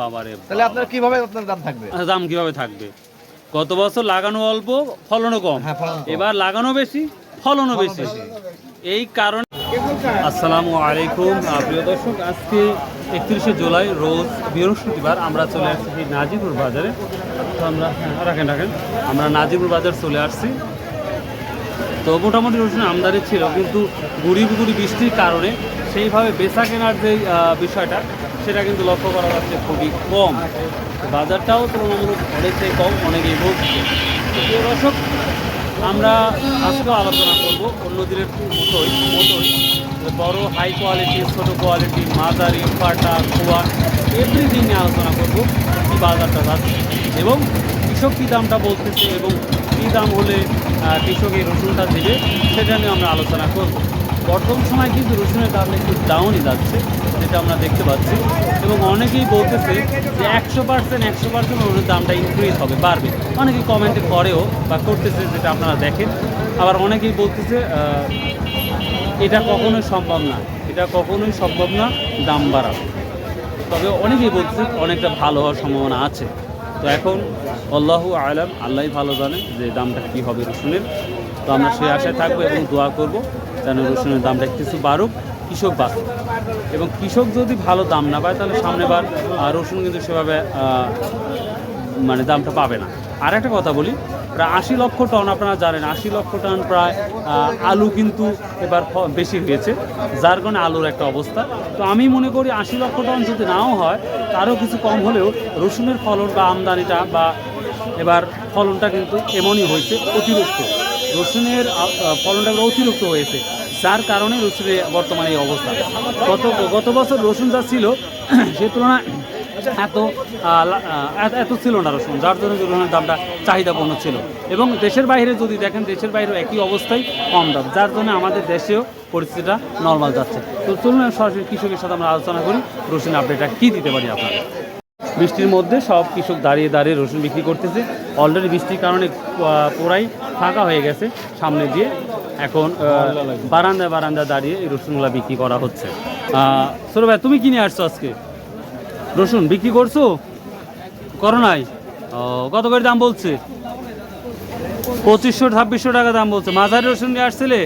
বাবারে তাহলে আপনার কীভাবে আপনার দাম থাকবে? দাম কীভাবে থাকবে? গত বছর লাগানো অল্প ফলনও কম। হ্যাঁ। এবার লাগানো বেশি ফলনও বেশি। এই কারণে আসসালামু আলাইকুম প্রিয় দর্শক আজকে একত্রিশে জুলাই রোজ বৃহস্পতিবার আমরা চলে আসছি নাজিপুর বাজারে। তো আমরা হ্যাঁ, রাখেন রাখেন। আমরা নাজিপুর বাজার চলে আসছি। তো মোটামুটি রসুন আমদানি ছিল কিন্তু গুড়ি গুড়ি বৃষ্টির কারণে সেইভাবে বেচা কেনার যে বিষয়টা সেটা কিন্তু লক্ষ্য করা যাচ্ছে খুবই কম। বাজারটাও তুলনামূলক অনেকটাই কম, অনেকেই প্রিয় দর্শক, আমরা আজকেও আলোচনা করব অন্য দিনের মতোই মতোই বড় হাই কোয়ালিটি ছোটো কোয়ালিটি মাঝারি পাটা খোয়া এভরিথিং নিয়ে আলোচনা করব, কী বাজারটা যাচ্ছে এবং কৃষক কী দামটা বলতেছে এবং কী দাম হলে কৃষক এই রসুনটা দেবে, সেটা নিয়ে আমরা আলোচনা করব। বর্তমান সময় কিন্তু রসুনের দাম একটু ডাউনই যাচ্ছে। যেটা আমরা দেখতে পাচ্ছি। এবং অনেকেই বলতেছে যে একশো পার্সেন্ট একশো পার্সেন্ট দামটা ইনক্রিজ হবে, বাড়বে। অনেকেই কমেন্টে করেও বা করতেছে যেটা আপনারা দেখেন। আবার অনেকেই বলতেছে এটা কখনোই সম্ভব না, এটা কখনোই সম্ভব না দাম বাড়ানো। তবে অনেকেই বলছে অনেকটা ভালো হওয়ার সম্ভাবনা আছে। তো এখন আল্লাহ আলাম, আল্লাহ ভালো জানে যে দামটা কী হবে রসুনের। তো আমরা সেই আশায় থাকব এবং দোয়া করব যেন রসুনের দামটা কিছু বাড়ুক। কৃষক বাঁচুক এবং কৃষক যদি ভালো দাম না পায়, তাহলে সামনেবার রসুন কিন্তু সেভাবে মানে দামটা পাবে না। আর একটা কথা বলি, প্রায় আশি লক্ষ টন, আপনারা জানেন, আশি লক্ষ টন প্রায় আলু কিন্তু এবার বেশি হয়েছে। যার কারণে আলুর একটা অবস্থা। তো আমি মনে করি আশি লক্ষ টন যদি নাও হয়, তারও কিছু কম হলেও রসুনের ফলন বা আমদানিটা বা এবার ফলনটা কিন্তু এমনই হয়েছে, অতিরিক্ত। রসুনের ফলনটা অতিরিক্ত হয়েছে। যার কারণে রসুনের বর্তমানে এই অবস্থা। গত গত বছর রসুন যা ছিল, সে তুলনায় এত এত- ছিল না রসুন, যার জন্য রসুনের দামটা চাহিদাপূর্ণ ছিল। এবং দেশের বাইরে যদি দেখেন, দেশের বাইরে একই অবস্থায় কম দাম, যার জন্য আমাদের দেশেও পরিস্থিতিটা নর্মাল যাচ্ছে। তো চলুন সরাসরি কৃষকের সাথে আমরা আলোচনা করি রসুন আপডেটটা কী দিতে পারি আপনাদের? বৃষ্টির মধ্যে সব কৃষক দাঁড়িয়ে দাঁড়িয়ে রসুন বিক্রি করতেছে। অলরেডি বৃষ্টির কারণে পুরাই ফাঁকা হয়ে গেছে, সামনে দিয়ে এখন বারান্দায় বারান্দায় দাঁড়িয়ে এই রসুনগুলা বিক্রি করা হচ্ছে। সরো ভাই তুমি কিনে আসছো আজকে? রসুন বিক্রি করছ? করো নাই? কত করে দাম বলছে? পঁচিশশো ছাব্বিশশো টাকা দাম বলছে। মাঝারি রসুন নিয়ে আসছিলে?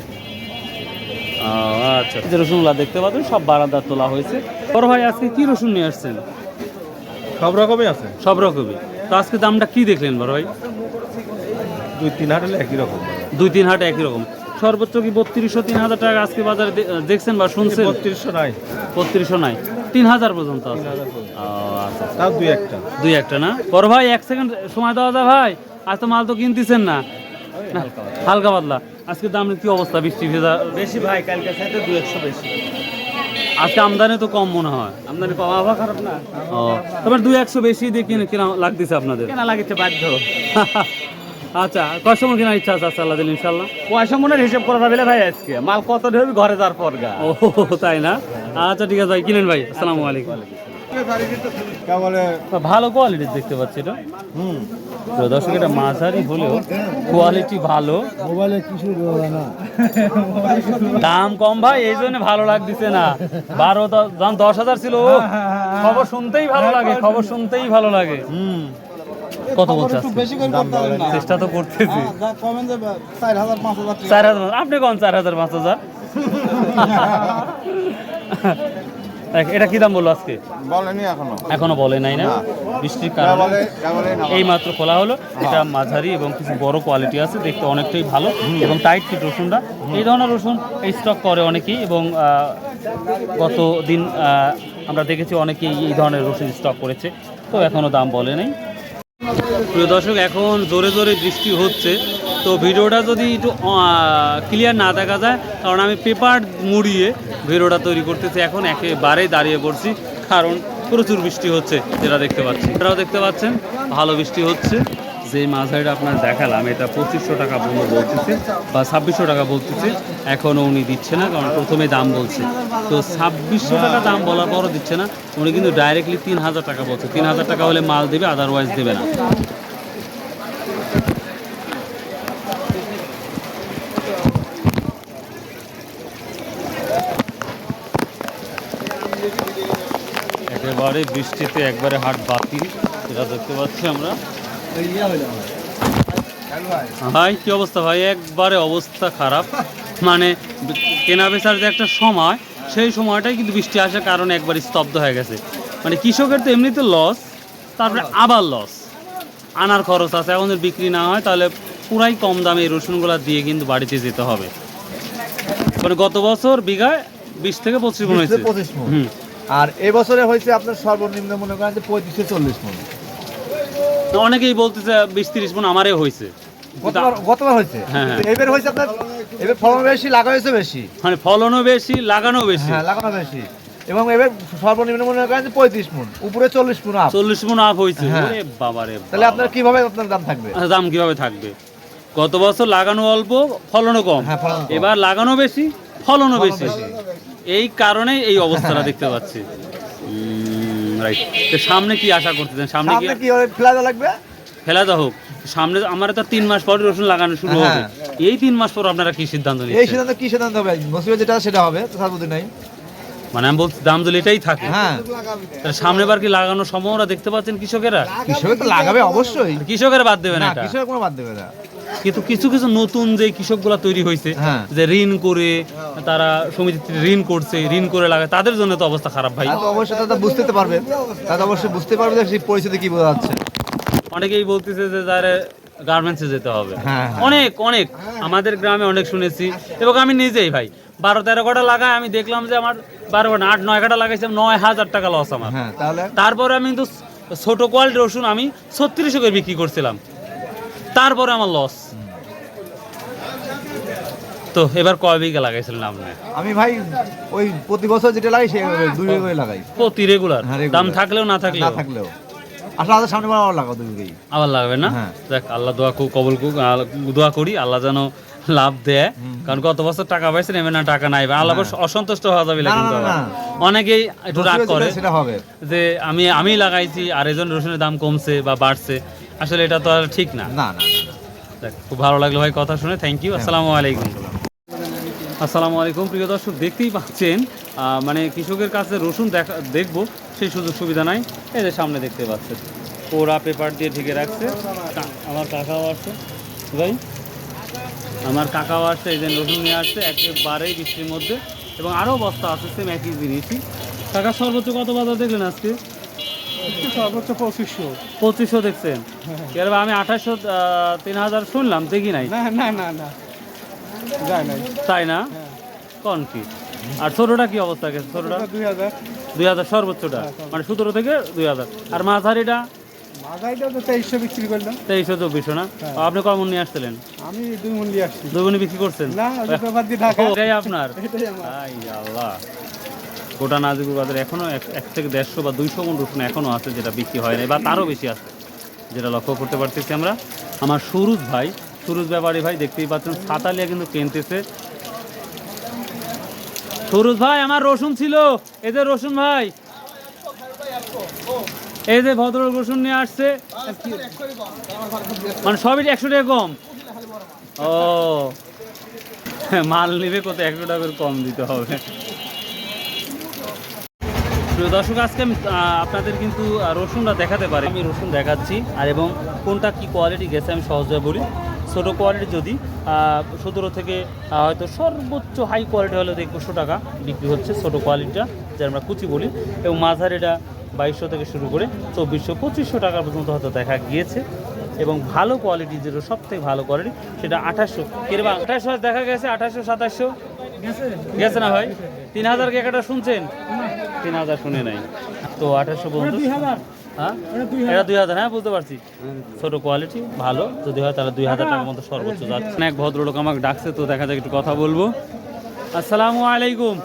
আচ্ছা। যে রসুনগুলা দেখতে পাচ্ছেন সব বারান্দা তোলা হয়েছে। বড় ভাই আজকে কি রসুন নিয়ে আসছেন? সব রকমই আছে। সব রকমই। তো আজকে দামটা কি দেখলেন বড় ভাই? দুই তিন হাট একই রকম। দুই তিন হাটে একই রকম। সর্বোচ্চ কি বত্রিশশো তিন হাজার টাকা আজকে বাজারে দেখছেন বা শুনছেন? বত্রিশশো নাই। বত্রিশশো নাই। তিন হাজার পর্যন্ত। আচ্ছা। তাও দুই একটা। দুই একটা না? বড় ভাই এক সেকেন্ড সময় দেওয়া যায় ভাই? আজ তো মাল তো কিনতেছেন না। হালকা পাতলা। আজকে দামের কি অবস্থা? বৃষ্টি ভেজা? বেশি ভাই কালকে সাথে দুই একশো বেশি। আজকে আমদানি তো কম মনে হয়। আমদানি কম আবহাওয়া খারাপ না। ও তবে দু একশো বেশি দিয়ে কিনে কিনা লাগতেছে আপনাদের। কেনা লাগিতে বাধ্য। আচ্ছা কষ্টমর কেনার ইচ্ছা আছে আচ্ছা আল্লাহ দিন ইনশাল্লাহ পয়সা মনে হিসেব করা যাবে ভাই আজকে? মাল কত ঢেবি ঘরে যাওয়ার পর গা। ও তাই না? আচ্ছা ঠিক আছে ভাই কিনেন ভাই আসসালামু আলাইকুম। ভালো কোয়ালিটির দেখতে পাচ্ছি এটা। হুম। তো দর্শক এটা মাঝারি হলেও কোয়ালিটি ভালো। মোবাইলে কিছু দাম কম ভাই এই জন্য ভালো লাগতেছে না। বারো দাম দশ হাজার ছিল ও, খবর শুনতেই ভালো লাগে খবর শুনতেই ভালো লাগে। হুম। কত বলছে চেষ্টা তো করতেছি। যা কমেন যে চার হাজার আপনি কোন চার হাজার পাঁচ হাজার? এটা কি দাম বলল আজকে? বলেনি এখনও। এখনও বলে নাই না? বৃষ্টির কারণে। এই মাত্র খোলা হলো। এটা মাঝারি এবং কিছু বড় কোয়ালিটি আছে দেখতে অনেকটাই ভালো। এবং টাইট ফিট রসুনটা। এই ধরনের রসুন এই স্টক করে অনেকেই এবং গত দিন আমরা দেখেছি অনেকেই এই ধরনের রসুন স্টক করেছে। তো এখনও দাম বলে নাই। প্রিয় দর্শক, এখন জোরে জোরে বৃষ্টি হচ্ছে। তো ভিডিওটা যদি একটু ক্লিয়ার না দেখা যায়, কারণ আমি পেপার মুড়িয়ে ভিডিওটা তৈরি করতেছি, এখন একেবারেই দাঁড়িয়ে পড়ছি, কারণ প্রচুর বৃষ্টি হচ্ছে, যেটা দেখতে পাচ্ছি। এটাও দেখতে পাচ্ছেন, ভালো বৃষ্টি হচ্ছে। যে মাঝারিটা আপনার দেখালাম, এটা পঁচিশশো টাকা পর্যন্ত বলতেছে বা ছাব্বিশশো টাকা বলতেছে। এখনও উনি দিচ্ছে না, কারণ প্রথমে দাম বলছে। তো ছাব্বিশশো টাকা দাম বলার পরও দিচ্ছে না। উনি কিন্তু ডাইরেক্টলি তিন হাজার টাকা বলছে। তিন হাজার টাকা হলে মাল দেবে আদারওয়াইজ দেবে না। একেবারে বৃষ্টিতে একবারে হাট বাতিল। এটা দেখতে পাচ্ছি আমরা। ভাই কি অবস্থা ভাই? একবারে অবস্থা খারাপ। মানে কেনা বেচার যে একটা সময় সেই সময়টাই কিন্তু বৃষ্টি আসার কারণে একবার স্তব্ধ হয়ে গেছে। মানে কৃষকের তো এমনিতে লস তারপরে আবার লস আনার খরচ আছে এখন যদি বিক্রি না হয় তাহলে পুরাই কম দামে এই রসুনগুলো দিয়ে কিন্তু বাড়িতে যেতে হবে। মানে গত বছর বিঘায় বিশ থেকে পঁচিশ মন হয়েছে। 25 মণ। হুম। আর এবছরে হয়েছে আপনার সর্বনিম্ন মনে করেন যে পঁয়ত্রিশে চল্লিশ মন। তো অনেকেই বলতেছে বিশ তিরিশ মন আমারে হয়েছে গতবার গতবার হয়েছে হ্যাঁ, হ্যাঁ। এবার হয়েছে আপনার এবার ফলন বেশি লাগা হয়েছে বেশি? মানে ফলনও বেশি লাগানো বেশি। হ্যাঁ লাগানো বেশি। এবং এবার সর্বনিম্ন মনে করেন পঁয়ত্রিশ মন উপরে চল্লিশ মন আপ চল্লিশ মন আপ হয়েছে হ্যাঁ। বাবারে তাহলে আপনার কীভাবে আপনার দাম থাকবে? আচ্ছা, দাম কীভাবে থাকবে? গত বছর লাগানো অল্প ফলনও কম। এবার লাগানো বেশি ফলনও বেশি। এই কারণেই এই অবস্থাটা দেখতে পাচ্ছি। রাইট তো সামনে কি আশা করতেছেন? সামনে কি সামনে কি হবে? ফেলা লাগবে? ফেলা দা হোক। সামনে আমার তো তিন মাস পরে রসুন লাগানো শুরু হবে। হ্যাঁ। এই তিন মাস পর আপনারা কি সিদ্ধান্ত এই সিদ্ধান্ত কি সিদ্ধান্ত হবে? নসিবে যেটা সেটা হবে তো সার্বদিন নাই। মানে আমি বলছি দাম এটাই থাকে। হ্যাঁ। সামনে বার কি লাগানোর সম্ভাবনা দেখতে পাচ্ছেন কৃষকেরা? কৃষক লাগাবে অবশ্যই। কৃষকেরা বাদ দেবে না না কৃষক কোনো বাদ দেবে না। কিন্তু কিছু কিছু নতুন যে কৃষকগুলা তৈরি হয়েছে হ্যাঁ। যে ঋণ করে তারা সমিতিতে ঋণ করছে ঋণ করে লাগায় তাদের জন্য তো অবস্থা খারাপ ভাই। অবশ্যই তারা বুঝতে পারবে। তারা অবশ্যই বুঝতে পারবে যে সেই পরিস্থিতি কি বোঝা যাচ্ছে। অনেকেই বলতেছে যে যারা গার্মেন্টসে যেতে হবে। হ্যাঁ, হ্যাঁ। অনেক অনেক। আমাদের গ্রামে অনেক শুনেছি। এবং আমি নিজেই ভাই বারো তেরো কটা লাগাই আমি দেখলাম যে আমার বারো কটা আট নয় কাটা লাগাইছিলাম নয় হাজার টাকা লস আমার। তারপরে আমি কিন্তু ছোট কোয়ালিটি রসুন আমি ছত্রিশশো করে বিক্রি করছিলাম। তারপরে আমার লস তো এবার কয় বিঘা লাগাইছিলেন আপনি? আমি ভাই ওই প্রতি বছর যেটা লাগাই সেভাবে দুই বিঘা করে লাগাই। প্রতি রেগুলার হ্যাঁ, দাম থাকলেও না থাকলেও? না থাকলেও। আসলে আমাদের সামনে আবার লাগাও দুই বিঘাই। আবার লাগবে না? হ্যাঁ। দেখ আল্লাহ দোয়া কু কবল কু দোয়া করি আল্লাহ যেন লাভ দেয়। কারণ গত বছর টাকা পাইছেন এমন না টাকা নাই। বা আল্লাহ অবশ্য অসন্তুষ্ট হওয়া যাবে কিন্তু। অনেকেই একটু রাগ করে যে আমি আমি লাগাইছি আর এজন রসুনের দাম কমছে বা বাড়ছে। আসলে এটা তো আর ঠিক না। না না খুব ভালো লাগল ভাই কথা শুনে। থ্যাংক ইউ আসসালামু আলাইকুম। আসসালামু আলাইকুম প্রিয় দর্শক দেখতেই পাচ্ছেন মানে কৃষকের কাছে রসুন দেখা দেখব সেই সুযোগ সুবিধা নাই। এই যে সামনে দেখতে পাচ্ছেন ওরা পেপার দিয়ে ঢেকে রাখছে। আমার কাকাও আসছে। ভাই আমার কাকাও আসছে এই যে রসুন নিয়ে আসছে একেবারেই বৃষ্টির মধ্যে। এবং আরও বস্তা আছে সেম একই জিনিসই। কাকা সর্বোচ্চ কত বাজার দেখলেন আজকে? সর্বোচ্চ পঁচিশশো। পঁচিশশো দেখছেন? এর আমি আঠাশশো তিন হাজার শুনলাম দেখি নাই। না না না না। তাই না? কোন আর ছোটটা কি অবস্থা গেছে ছোটটা? দুই হাজার। দুই হাজার সর্বোচ্চটা। মানে সতেরো থেকে দুই হাজার। আর মাঝারিটা? তেইশশো বিক্রি করলাম। তেইশশো চব্বিশশো না? আপনি কমন নিয়ে আসছিলেন? আমি দুই আসছি। বিক্রি করছেন? না আপনার। এটাই আল্লাহ। গোটা নাজিপুর বাজারে এখনও এক থেকে দেড়শো বা দুইশো মন রসুন এখনও আছে যেটা বিক্রি হয় নাই, বা তারও বেশি আছে, যেটা লক্ষ্য করতে পারতেছি আমরা। আমার সুরুজ ভাই, সুরুজ ব্যাপারী ভাই দেখতেই পাচ্ছেন সাতালিয়া কিন্তু কিনতেছে। সুরুজ ভাই, আমার রসুন ছিল। এই যে রসুন ভাই, এই যে ভদ্র রসুন নিয়ে আসছে। মানে সবই একশো টাকা কম। ও, মাল নেবে কত? একশো টাকা কম দিতে হবে। প্রিয় দর্শক, আজকে আমি আপনাদের কিন্তু রসুনটা দেখাতে পারি। আমি রসুন দেখাচ্ছি, আর এবং কোনটা কি কোয়ালিটি গেছে আমি সহজভাবে বলি। ছোটো কোয়ালিটি যদি সতেরো থেকে হয়তো সর্বোচ্চ হাই কোয়ালিটি হলে একুশশো টাকা বিক্রি হচ্ছে ছোটো কোয়ালিটিটা যে আমরা কুচি বলি। এবং মাঝারিটা বাইশশো থেকে শুরু করে চব্বিশশো, পঁচিশশো টাকা পর্যন্ত হয়তো দেখা গিয়েছে। এবং ভালো কোয়ালিটি যেটা সব থেকে ভালো কোয়ালিটি সেটা আঠাশশো। কিরবা আঠাশশো দেখা গেছে, আঠাশশো, সাতাশশো। গেছে না ভাই? তিন হাজার কি একটা শুনছেন? তিন হাজার শুনে নাই। তো আঠাশশো পর্যন্ত? হ্যাঁ? এটা দুই হাজার। হ্যাঁ বুঝতে পারছি। ছোট কোয়ালিটি ভালো। যদি হয় তাহলে দুই হাজার টাকার মতো সর্বোচ্চ যাচ্ছে। এক ভদ্রলোক আমাকে ডাকছে তো দেখা যাক একটু কথা বলব। আসসালামু আলাইকুম।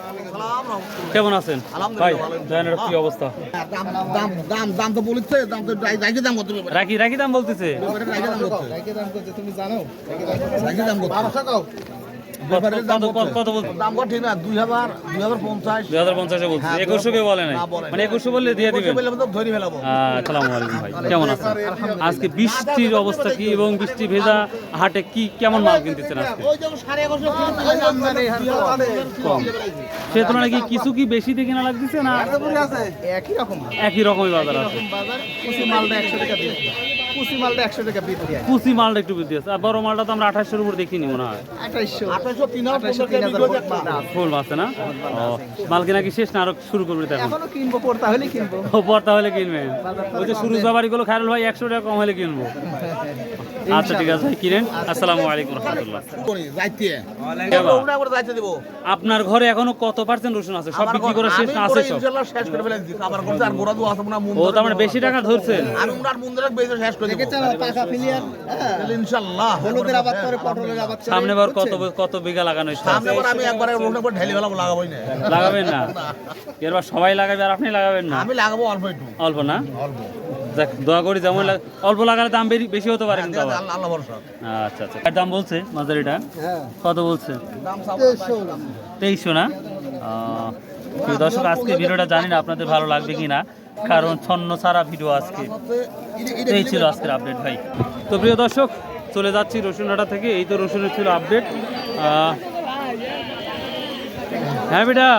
কেমন আছেন? ভাই জয়নের কি অবস্থা? দাম দাম দাম দাম তো বলেছে দাম তো রাইকে দাম কত রাখি রাখি দাম বলতেছে। রাইকে দাম কত? রাইকে দাম কত তুমি জানো? রাইকে দাম কত? আজকে বৃষ্টির অবস্থা কি এবং বৃষ্টি ভেজা হাটে কি কেমন মাল কিনতেছেন সে তুলনায় কি কিছু কি বেশি দিয়ে কেনা লাগতেছে না? একই রকম। একই রকমই বাজার আছে। বাজার কুচি মালটা একশো টাকা কুচি একটু বৃদ্ধি আছে আর বড় মালটা তো আমরা আঠাশশোর উপর দেখিনি মনে হয়। আঠাশশো তিন তিন। ফুল আছে না? ও মাল কেনা কি শেষ না? আরও শুরু করবে তো এখন কিনবো পড়তে হলে কিনবো। ও পড়তা হলে কিনবেন ওই যে শুরু সবারই গুলো খায়রুল ভাই একশো টাকা কম হলে কিনবো। আচ্ছা ঠিক আছে। কিনেন আসসালামু আলাইকুম রহমতুল্লাহ। আপনার ঘরে এখনও কত পার্সেন্ট রসুন আছে? সব বিক্রি করে শেষ না আছে করে সব শেষ করে ফেলেছি। আবার করতে আর গোড়া আছে মনে ও তার মানে বেশি টাকা ধরছেন? আমি উনার মুন ধরে বেঁচে শেষ করে দেবো। তাহলে ইনশাল্লাহ। হলুদের আবাদ করে পটলের আবাদ করে সামনে বার কত কত বিঘা লাগানো ইচ্ছা সামনে আমি একবারে রোবনা করে ঢেলে ফেলাবো, লাগাবোই না। লাগাবেন না? এরবার সবাই লাগাবে আর আপনি লাগাবেন না? আমি লাগাবো অল্প একটু। অল্প না? অল্প। দেখ দোয়া করি যেমন লাগ- অল্প লাগালে দাম বেশি হতে পারে কিন্তু আবার। আল্লাহ ভরসা আচ্ছা আচ্ছা। দাম বলছে মাঝারিটা? কত বলছে? তেইশশো না? প্রিয় দর্শক আজকে ভিডিওটা জানি না আপনাদের ভালো লাগবে কি না কারণ ছন্ন ছাড়া ভিডিও আজকে এই ছিল আজকের আপডেট ভাই। তো প্রিয় দর্শক চলে যাচ্ছি রসুনহাটা থেকে। এই তো রসুনের ছিল আপডেট। হ্যাঁ বেটা।